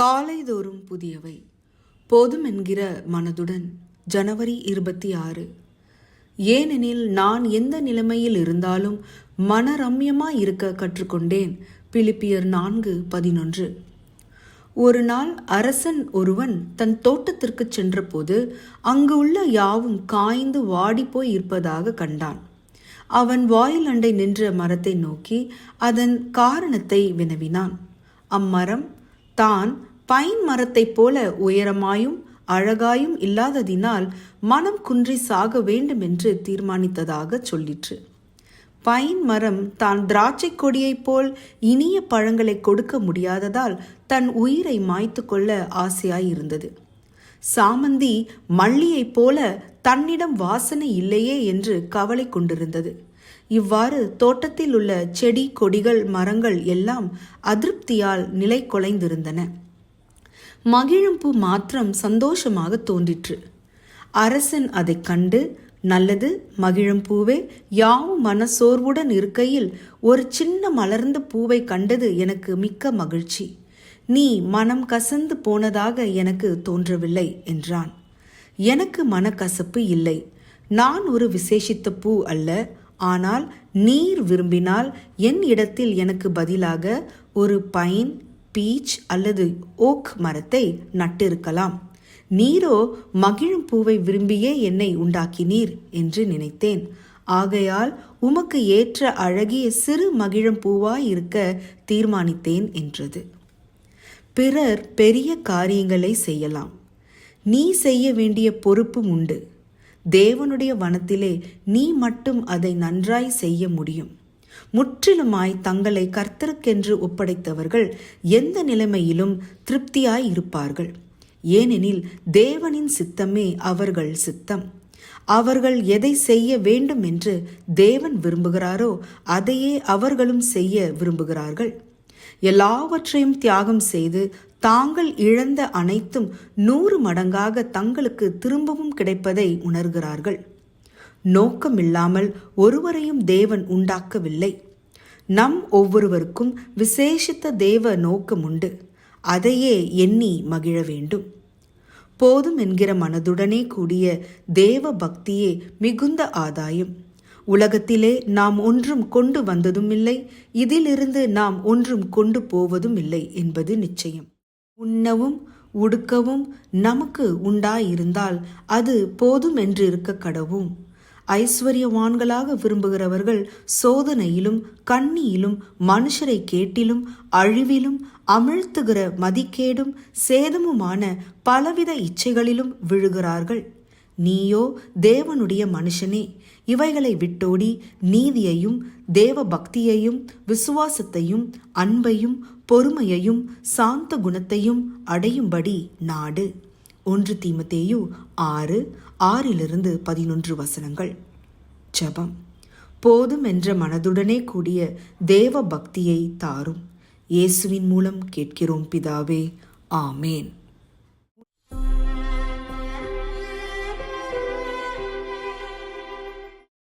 காலைதோறும் புதியவை. போதும் என்கிற மனதுடன் ஜனவரி இருபத்தி ஆறு ஏனெனில் நான் எந்த நிலைமையில் இருந்தாலும் மனரம்யமாய் இருக்க கற்றுக்கொண்டேன். பிலிப்பியர் நான்கு பதினொன்று. ஒரு நாள் அரசன் ஒருவன் தன் தோட்டத்திற்கு சென்றபோது அங்கு உள்ள யாவும் காய்ந்து வாடிப்போய் இருப்பதாக கண்டான். அவன் வாயில் அண்டை நின்ற மரத்தை நோக்கி அதன் காரணத்தை வினவினான். அம்மரம் தான் பைன் மரத்தைப் போல உயரமாயும் அழகாயும் இல்லாததினால் மனம் குன்றி சாக வேண்டும் என்று தீர்மானித்ததாக சொல்லிற்று. பைன் மரம் தான் திராட்சை கொடியைப் போல் இனிய பழங்களை கொடுக்க முடியாததால் தன் உயிரை மாய்த்து கொள்ள ஆசையாயிருந்தது. சாமந்தி மல்லியைப் போல தன்னிடம் வாசனை இல்லையே என்று கவலை கொண்டிருந்தது. இவ்வாறு தோட்டத்தில் உள்ள செடி கொடிகள் மரங்கள் எல்லாம் அதிருப்தியால் நிலை கொலைந்திருந்தன. மகிழும்பு மாத்திரம் சந்தோஷமாக தோன்றிற்று. அரசன் அதைக் கண்டு நல்லது மகிழம்பூவே யாவும் மனசோர்வுடன் இருக்கையில் ஒரு சின்ன மலர்ந்த பூவை கண்டது எனக்கு மிக்க மகிழ்ச்சி. நீ மனம் கசந்து போனதாக எனக்கு தோன்றவில்லை என்றான். எனக்கு மனக்கசப்பு இல்லை. நான் ஒரு விசேஷித்த பூ அல்ல ஆனால் நீர் விரும்பினால் என் இடத்தில் எனக்கு பதிலாக ஒரு பைன் பீச் அல்லது ஓக் மரத்தை நட்டிருக்கலாம். நீரோ மகிழும் பூவை விரும்பியே என்னை உண்டாக்கினீர் என்று நினைத்தேன். ஆகையால் உமக்கு ஏற்ற அழகிய சிறு மகிழம் பூவாய் இருக்க தீர்மானித்தேன் என்றது. பிறர் பெரிய காரியங்களை செய்யலாம். நீ செய்ய வேண்டிய பொறுப்பும் உண்டு. தேவனுடைய வனத்திலே நீ மட்டும் அதை நன்றாய் செய்ய முடியும். முற்றிலுமாய் தங்களை கர்த்தருக்கென்று ஒப்படைத்தவர்கள் எந்த நிலைமையிலும் திருப்தியாய் இருப்பார்கள். ஏனெனில் தேவனின் சித்தமே அவர்கள் சித்தம். அவர்கள் எதை செய்ய வேண்டும் என்று தேவன் விரும்புகிறாரோ அதையே அவர்களும் செய்ய விரும்புகிறார்கள். எல்லாவற்றையும் தியாகம் செய்து தாங்கள் இழந்த அனைத்தும் நூறு மடங்காக தங்களுக்கு திரும்பவும் கிடைப்பதை உணர்கிறார்கள். நோக்கமில்லாமல் ஒருவரையும் தேவன் உண்டாக்கவில்லை. நம் ஒவ்வொருவருக்கும் விசேஷித்த தேவ நோக்கம் உண்டு. அதையே எண்ணி மகிழ வேண்டும். போதும் என்கிற மனதுடனே கூடிய தேவ பக்தியே மிகுந்த ஆதாயம். உலகத்திலே நாம் ஒன்றும் கொண்டு வந்ததும் இல்லை இதிலிருந்து நாம் ஒன்றும் கொண்டு போவதும் இல்லை என்பது நிச்சயம். உண்ணவும் உடுக்கவும் நமக்கு உண்டாயிருந்தால் அது போதும் என்று இருக்க கடவும் ஐஸ்வர்யவான்களாக விரும்புகிறவர்கள் சோதனையிலும் கண்ணியிலும் மனுஷரை கேட்டிலும் அழிவிலும் அமிழ்த்துகிற மதிக்கேடும் சேதமுமான பலவித இச்சைகளிலும் விழுகிறார்கள். நீயோ தேவனுடைய மனுஷனே. இவைகளை விட்டோடி நீதியையும் தேவ பக்தியையும் விசுவாசத்தையும் அன்பையும் பொறுமையையும் சாந்த குணத்தையும் அடையும்படி நாடு. ஒன்று தீமத்தேயு ஆறு ஆறிலிருந்து பதினொன்று வசனங்கள். ஜபம். போதும் என்ற மனதுடனே கூடிய தேவ பக்தியை தாரும். இயேசுவின் மூலம் கேட்கிறோம் பிதாவே. ஆமேன்.